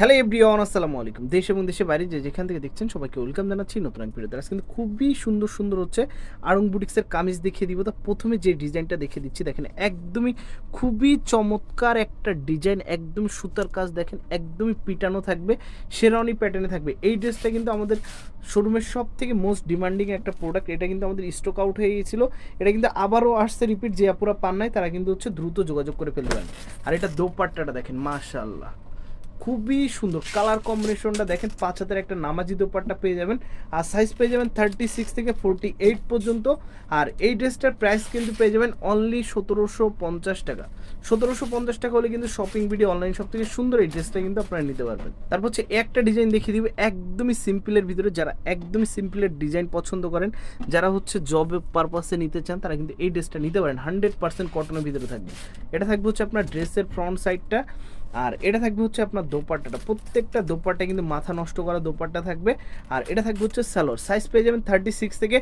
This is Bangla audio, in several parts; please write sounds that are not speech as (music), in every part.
হ্যালো এভরিওয়ান আসসালামু আলাইকুম। দেশ এবং দেশের বাইরে যে যেখান থেকে দেখছেন সবাইকে ওয়েলকাম জানাচ্ছি নতুন এক ভিডিওতে। আজকে কিন্তু খুবই সুন্দর সুন্দর হচ্ছে আড়ং বুটিক্সের কামিজ দেখিয়ে দিব। তা প্রথমে যে ডিজাইনটা দেখিয়ে দিচ্ছি, দেখেন একদমই খুবই চমৎকার একটা ডিজাইন, একদম সুতার কাজ, দেখেন একদমই পিটানো থাকবে শেরানি প্যাটার্নে থাকবে। এই ড্রেসটা কিন্তু আমাদের শোরুমের সব থেকে মোস্ট ডিমান্ডিং একটা প্রোডাক্ট এটা কিন্তু আমাদের স্টক আউট হয়ে গিয়েছিল। এটা কিন্তু আবারও আসছে রিপিট যে আপুরা পান নাই, তারা কিন্তু হচ্ছে দ্রুত যোগাযোগ করে ফেলতে পারেন আর এটা দোপাট্টাটা দেখেন, মাশাআল্লাহ। খুবই সুন্দর। কালার কম্বিনেশনটা দেখেন, পাঁচ হাতের একটা নামাজি দোপাট্টা পেয়ে যাবেন। আর সাইজ পেয়ে যাবেন থার্টি সিক্স থেকে ফোরটি এইট পর্যন্ত। আর এই ড্রেসটার প্রাইস কিন্তু পেয়ে যাবেন অনলি সতেরোশো পঞ্চাশ টাকা। সতেরোশো পঞ্চাশ টাকা হলে কিন্তু শপিং ভিডিও অনলাইন সব থেকে সুন্দর এই ড্রেসটা কিন্তু আপনারা নিতে পারবেন। তারপর হচ্ছে একটা ডিজাইন দেখিয়ে দিবে, একদমই সিম্পলের ভিতরে যারা একদমই সিম্পলের ডিজাইন পছন্দ করেন, যারা হচ্ছে জব পারপাসে নিতে চান, তারা কিন্তু এই ড্রেসটা নিতে পারেন। হান্ড্রেড পার্সেন্ট কটনের ভিতরে থাকবে। এটা থাকবে হচ্ছে আপনার ড্রেসের ফ্রন্ট সাইডটা আর এটা থাকবে হচ্ছে আপনার দোপাট্টাটা। প্রত্যেকটা দোপাট্টা কিন্তু মাথা নষ্ট করা দোপাট্টা থাকবে। আর এটা থাকবে হচ্ছে স্যালোর। সাইজ পেয়ে যাবেন থার্টি সিক্স থেকে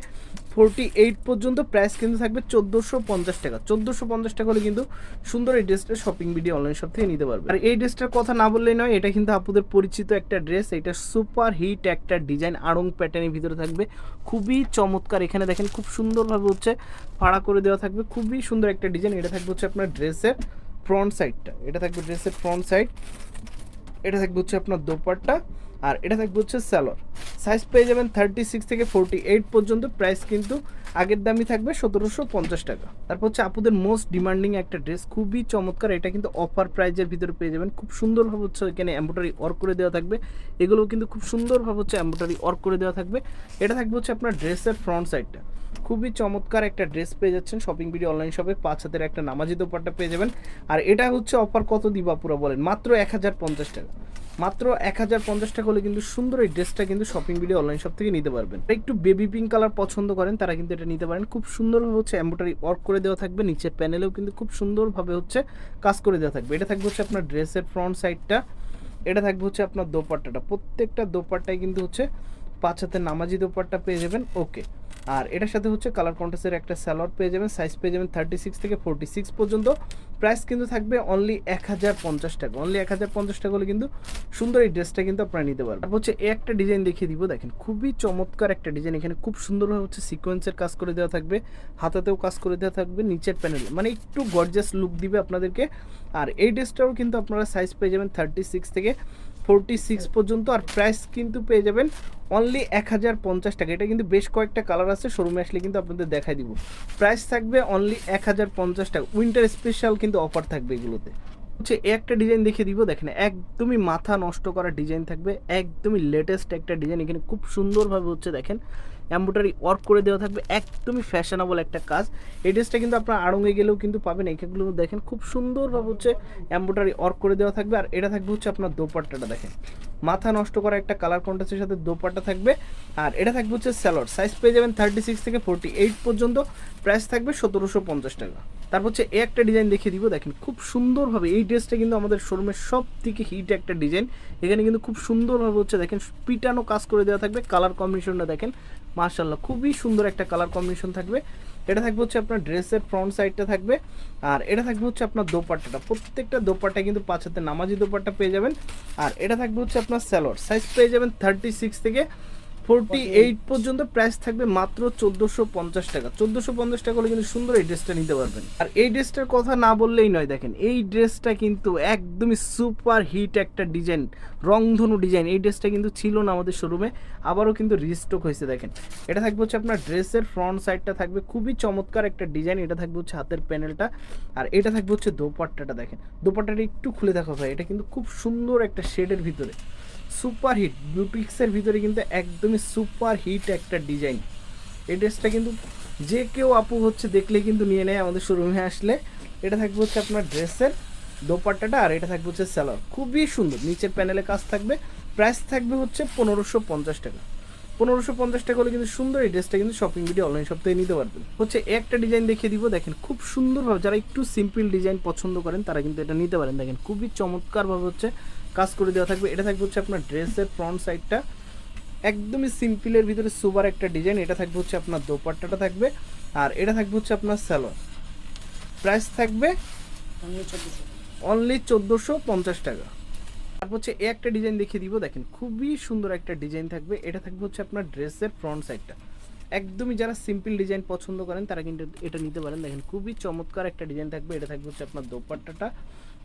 ফোরটি এইট পর্যন্ত। প্রাইস কিন্তু থাকবে চোদ্দোশো পঞ্চাশ টাকা। চোদ্দোশো পঞ্চাশ টাকা হলে কিন্তু সুন্দর এই ড্রেসটা শপিং ভিডিও অনলাইন শপ থেকে নিতে পারবে আর এই ড্রেসটার কথা না বললেই নয়, এটা কিন্তু আপুদের পরিচিত একটা ড্রেস। এটা সুপার হিট একটা ডিজাইন আড়ং প্যাটার্নের ভিতরে থাকবে। খুবই চমৎকার। এখানে দেখেন খুব সুন্দরভাবে হচ্ছে ফাড়া করে দেওয়া থাকবে। খুবই সুন্দর একটা ডিজাইন এটা থাকবে হচ্ছে আপনার ড্রেসের ফ্রন্ট সাইডটা এটা থাকবে ড্রেসের ফ্রন্ট সাইড এটা থাকবে হচ্ছে আপনার দোপাট্টা, আর এটা থাকবে হচ্ছে স্যালোর সাইজ পেয়ে যাবেন থার্টি সিক্স থেকে ফোরটি এইট পর্যন্ত প্রাইস কিন্তু আগের দামই থাকবে সতেরোশো পঞ্চাশ টাকা। তারপর হচ্ছে আপুদের মোস্ট ডিমান্ডিং একটা ড্রেস খুবই চমৎকার। এটা কিন্তু অফার প্রাইজের ভিতরে পেয়ে যাবেন। খুব সুন্দরভাবে হচ্ছে এখানে এম্ব্রয়ডারি ওয়ার্ক করে দেওয়া থাকবে। এগুলো কিন্তু খুব সুন্দরভাবে হচ্ছে এম্ব্রয়ডারি ওয়ার্ক করে দেওয়া থাকবে। এটা থাকবে হচ্ছে আপনার ড্রেসের ফ্রন্ট সাইডটা খুবই চমৎকার একটা ড্রেস পেয়ে যাচ্ছেন। শপিং ভিডিও অনলাইন শপে পাঁচ হাতের একটা নামাজি দোপাট্টা পেয়ে যাবেন। আর এটা হচ্ছে অফার কত দিবা পুরো বলেন? মাত্র এক হাজার পঞ্চাশ টাকা। মাত্র এক হাজার পঞ্চাশ টাকা হলে কিন্তু সুন্দর এই ড্রেসটা কিন্তু শপিং ভিডিও অনলাইন শপ থেকে নিতে পারবেন। একটু বেবি পিঙ্ক কালার পছন্দ করেন, তারা কিন্তু এটা নিতে পারেন। খুব সুন্দরভাবে হচ্ছে এম্ব্রয়ডারি ওয়ার্ক করে দেওয়া থাকবে। নিচের প্যানেলেও কিন্তু খুব সুন্দরভাবে হচ্ছে কাজ করে দেওয়া থাকবে। এটা থাকবে হচ্ছে আপনার ড্রেসের ফ্রন্ট সাইডটা এটা থাকবে হচ্ছে আপনার দোপাট্টাটা। প্রত্যেকটা দোপাট্টায় কিন্তু হচ্ছে পাঁচ হাতের নামাজি দোপাট্টা পেয়ে যাবেন। ওকে আর এটার সাথে হচ্ছে কালার কন্ট্রাস্টের একটা স্যালোয়ার পেয়ে যাবেন সাইজ পেয়ে যাবেন থার্টি সিক্স থেকে ফোরটি সিক্স পর্যন্ত। প্রাইস কিন্তু থাকবে অনলি এক হাজার পঞ্চাশ টাকা। অনলি এক হাজার পঞ্চাশ টাকা হলে কিন্তু সুন্দর এই ড্রেসটা কিন্তু আপনারা নিতে পারবেন। হচ্ছে একটা ডিজাইন দেখিয়ে দিব, দেখেন খুবই চমৎকার একটা ডিজাইন এখানে খুব সুন্দরভাবে হচ্ছে সিকোয়েন্সের কাজ করে দেওয়া থাকবে, হাতাতেও কাজ করে দেওয়া থাকবে, নিচের প্যানেল মানে একটু গর্জাস লুক দিবে আপনাদেরকে। আর এই ড্রেসটাও কিন্তু আপনারা সাইজ পেয়ে যাবেন থার্টি সিক্স থেকে ফোরটি সিক্স পর্যন্ত আর প্রাইস কিন্তু পেয়ে যাবেন অনলি এক হাজার পঞ্চাশ টাকা। এটা কিন্তু বেশ কয়েকটা কালার আছে শোরুমে আসলে কিন্তু আপনাদের দেখাই দিব। প্রাইস থাকবে অনলি এক হাজার পঞ্চাশ টাকা। উইন্টার স্পেশাল কিন্তু অফার থাকবে এগুলোতে। হচ্ছে একটা ডিজাইন দেখে দিব, দেখেন একদমই মাথা নষ্ট করা ডিজাইন থাকবে, একদমই লেটেস্ট একটা ডিজাইন এখানে খুব সুন্দরভাবে হচ্ছে দেখেন এম্ব্রয়ডারি ওয়ার্ক করে দেওয়া থাকবে একদমই ফ্যাশনেবল একটা কাজ। এই ড্রেসটা কিন্তু আপনার আড়ঙ্গে গেলেও কিন্তু পাবেন। এইগুলো দেখেন, খুব সুন্দরভাবে হচ্ছে অ্যাম্বোটারি ওয়ার্ক করে দেওয়া থাকবে। আর এটা থাকবে হচ্ছে আপনার দোপাট্টাটা দেখেন। মাথা নষ্ট করা একটা কালার কন্ট্রাস্টের সাথে দোপাট্টা থাকবে। আর এটা থাকবে হচ্ছে স্যালোর সাইজ পেয়ে যাবেন থার্টি সিক্স থেকে ফোরটি এইট পর্যন্ত। প্রাইস থাকবে সতেরোশো পঞ্চাশ টাকা। তারপর হচ্ছে এই একটা ডিজাইন দেখিয়ে দিব। দেখেন খুব সুন্দরভাবে এই ড্রেসটা কিন্তু আমাদের শোরুমের সব থেকে হিট একটা ডিজাইন এখানে কিন্তু খুব সুন্দরভাবে হচ্ছে দেখেন পিটানো কাজ করে দেওয়া থাকবে। কালার কম্বিনেশনটা দেখেন মার্শাল্লাহ খুবই সুন্দর একটা কালার কম্বিনেশন থাকবে। এটা থাকবে হচ্ছে আপনার ড্রেসের ফ্রন্ট সাইডটা থাকবে, আর এটা থাকবে হচ্ছে আপনার দোপাট্টাটা। প্রত্যেকটা দোপাট্টা কিন্তু পাঁচ হাতে নামাজি দোপাট্টা পেয়ে যাবেন। আর এটা থাকবে হচ্ছে আপনার স্যালোয়ার সাইজ পেয়ে যাবেন থার্টি সিক্স থেকে ফোরটি এইট পর্যন্ত প্রাইস থাকবে মাত্র চোদ্দোশো পঞ্চাশ টাকা। চোদ্দোশো পঞ্চাশ টাকা হলে কিন্তু সুন্দর এই ড্রেসটা নিতে পারবেন। আর এই ড্রেসটার কথা না বললেই নয় দেখেন এই ড্রেসটা কিন্তু একদমই সুপার হিট একটা ডিজাইন রংধনু ডিজাইন এই ড্রেসটা কিন্তু ছিল না আমাদের শোরুমে আবারও কিন্তু রিস্টক হয়েছে দেখেন। এটা থাকবে হচ্ছে আপনার ড্রেসের ফ্রন্ট সাইডটা থাকবে খুবই চমৎকার একটা ডিজাইন এটা থাকবে হচ্ছে হাতের প্যানেলটা আর এটা থাকবে হচ্ছে দোপাট্টাটা দেখেন। দোপাট্টাটা একটু খুলে দেখা ভাই এটা কিন্তু খুব সুন্দর একটা শেডের ভিতরে। সুপার হিট বিউটিক্সের ভিতরে কিন্তু একদমই সুপার হিট একটা ডিজাইন। এই ড্রেসটা কিন্তু যে কেউ আপু হচ্ছে দেখলে কিন্তু নিয়ে নেয় আমাদের শোরুমে আসলে। এটা থাকবে হচ্ছে আপনার ড্রেসের দোপাট্টাটা আর এটা থাকবে হচ্ছে স্যালোয়ার খুবই সুন্দর, নিচের প্যানেলে কাজ থাকবে। প্রাইস থাকবে হচ্ছে পনেরোশো পঞ্চাশ টাকা। পনেরোশো পঞ্চাশ টাকা হলে কিন্তু সুন্দর এই ড্রেসটা কিন্তু শপিং ভিডিও অনলাইন শপ থেকে নিতে পারবেন। হচ্ছে একটা ডিজাইন দেখিয়ে দিব, দেখেন খুব সুন্দরভাবে, যারা একটু সিম্পল ডিজাইন পছন্দ করেন তারা কিন্তু এটা নিতে পারেন। দেখেন খুবই চমৎকারভাবে হচ্ছে কাজ করে দেওয়া থাকবে। এটা থাকবে হচ্ছে আপনার ড্রেসের ফ্রন্ট সাইডটা একদমই সিম্পলের ভিতরে সুপার একটা ডিজাইন এটা থাকবে হচ্ছে আপনার দোপাট্টাটা থাকবে। আর এটা থাকবে হচ্ছে আপনার স্যালোয়ার প্রাইস থাকবে অনলি চোদ্দোশো। পঞ্চাশ টাকা। তারপর হচ্ছে এ একটা ডিজাইন দেখিয়ে দিব। দেখেন খুবই সুন্দর একটা ডিজাইন থাকবে। এটা থাকবে হচ্ছে আপনার ড্রেসের ফ্রন্ট সাইডটা একদমই যারা সিম্পল ডিজাইন পছন্দ করেন তারা কিন্তু এটা নিতে পারেন। দেখেন খুবই চমৎকার একটা ডিজাইন থাকবে। এটা থাকবে হচ্ছে আপনার দোপাট্টাটা।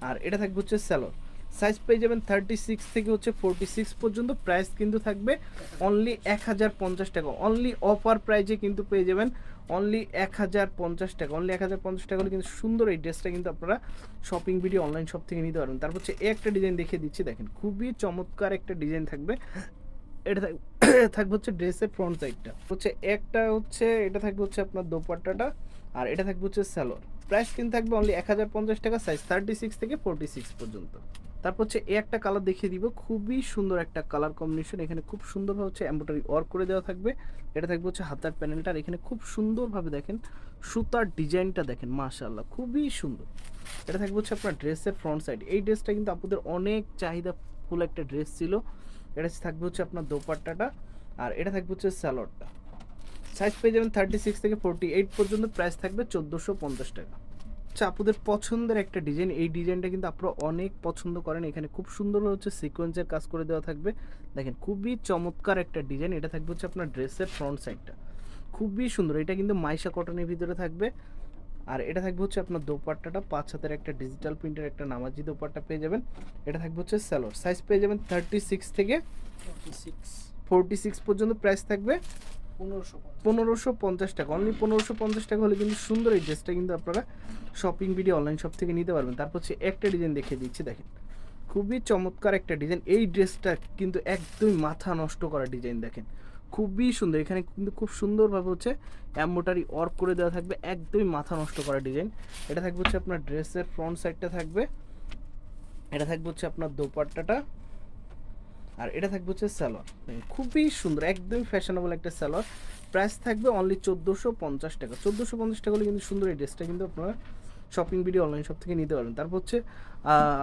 আর এটা থাকবে হচ্ছে স্যালোর সাইজ পেয়ে যাবেন থার্টি সিক্স থেকে হচ্ছে ফোরটি সিক্স পর্যন্ত। প্রাইস কিন্তু থাকবে অনলি এক হাজার পঞ্চাশ টাকা। অনলি অফার প্রাইজে কিন্তু পেয়ে যাবেন অনলি এক হাজার পঞ্চাশ টাকা। অনলি এক হাজার পঞ্চাশ টাকা হলে কিন্তু সুন্দর এই ড্রেসটা কিন্তু আপনারা শপিং ভিডিও অনলাইন শপ থেকে নিতে পারবেন। তারপর হচ্ছে একটা ডিজাইন দেখিয়ে দিচ্ছি, দেখেন। খুবই চমৎকার একটা ডিজাইন থাকবে। এটা থাক- (coughs) থাকবে হচ্ছে ড্রেসের ফ্রন্ট সাইডটা হচ্ছে একটা হচ্ছে, এটা থাকবে হচ্ছে আপনার দোপাট্টাটা আর এটা থাকবে হচ্ছে স্যালোর প্রাইস কিন্তু থাকবে অনলি এক হাজার পঞ্চাশ টাকা সাইজ থার্টি সিক্স থেকে ফোরটি সিক্স পর্যন্ত। তারপর হচ্ছে এ একটা কালার দেখিয়ে দিব। খুবই সুন্দর একটা কালার কম্বিনেশন এখানে খুব সুন্দরভাবে হচ্ছে এম্ব্রয়ডারি ওয়ার্ক করে দেওয়া থাকবে। এটা থাকবে হচ্ছে হাতার প্যানেলটা এখানে খুব সুন্দরভাবে দেখেন, সুতার ডিজাইনটা দেখেন, মাশাআল্লাহ, খুবই সুন্দর। এটা থাকবে হচ্ছে আপনার ড্রেসের ফ্রন্ট সাইড এই ড্রেসটা কিন্তু আপনাদের অনেক চাহিদা ফুল একটা ড্রেস ছিল। এটা থাকবে হচ্ছে আপনার দোপাট্টাটা। আর এটা থাকবে হচ্ছে স্যালোডটা সাইজ পেয়ে যাবেন থার্টি সিক্স থেকে ফোরটি এইট পর্যন্ত। প্রাইস থাকবে চোদ্দোশো পঞ্চাশ টাকা। আচ্ছা আপনাদের পছন্দের একটা ডিজাইন এই ডিজাইনটা কিন্তু আপনারা অনেক পছন্দ করেন। এখানে খুব সুন্দর হচ্ছে সিকোয়েন্সের কাজ করে দেওয়া থাকবে। দেখেন খুবই চমৎকার একটা ডিজাইন এটা থাকবে হচ্ছে আপনার ড্রেসের ফ্রন্ট সাইডটা খুবই সুন্দর। এটা কিন্তু মাইশা কটনের ভিতরে থাকবে। আর এটা থাকবে হচ্ছে আপনার দোপাট্টাটা। পাঁচ হাতের একটা ডিজিটাল প্রিন্টের একটা নামাজি দোপাট্টা পেয়ে যাবেন। এটা থাকবে হচ্ছে স্যালোর সাইজ পেয়ে যাবেন থার্টি সিক্স থেকে সিক্স ফোরটি সিক্স পর্যন্ত প্রাইস থাকবে। পনেরোশো পঞ্চাশ। টাকা। অনলি পনেরোশো পঞ্চাশ টাকা হলে কিন্তু সুন্দর এই ড্রেসটা কিন্তু আপনারা শপিং ভিডিও অনলাইন শপ থেকে নিতে পারবেন। তারপর হচ্ছে একটা ডিজাইন দেখিয়ে দিচ্ছি, দেখেন। খুবই চমৎকার একটা ডিজাইন এই ড্রেসটা কিন্তু একদমই মাথা নষ্ট করা ডিজাইন দেখেন। খুবই সুন্দর। এখানে কিন্তু খুব সুন্দরভাবে হচ্ছে অ্যাম্বোটারি ওয়ার্ক করে দেওয়া থাকবে। একদমই মাথা নষ্ট করা ডিজাইন এটা থাকবে হচ্ছে আপনার ড্রেসের ফ্রন্ট সাইডটা থাকবে। এটা থাকবে হচ্ছে আপনার দোপাট্টাটা। আর এটা থাকবে হচ্ছে স্যালোয়ার খুবই সুন্দর, একদমই ফ্যাশনেবল একটা স্যালোয়ার প্রাইস থাকবে অনলি চোদ্দোশো পঞ্চাশ টাকা। চোদ্দোশো পঞ্চাশ টাকা হলে কিন্তু সুন্দর এই ড্রেসটা কিন্তু আপনারা শপিং ভিডিও অনলাইন শপ থেকে নিতে পারবেন। তারপর হচ্ছে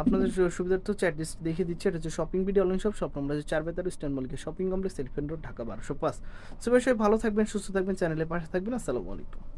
আপনাদের সুবিধার্থে হচ্ছে অ্যাড্রেস দেখিয়ে দিচ্ছে। এটা হচ্ছে shopping video online shop shop number হচ্ছে চার বেতার stand মলিকে shopping complex elephant road Dhaka বারোশো পাঁচ। সবাই সবাই ভালো থাকবেন, সুস্থ থাকবেন চ্যানেলের পাশে থাকবেন। আসসালামু আলাইকুম।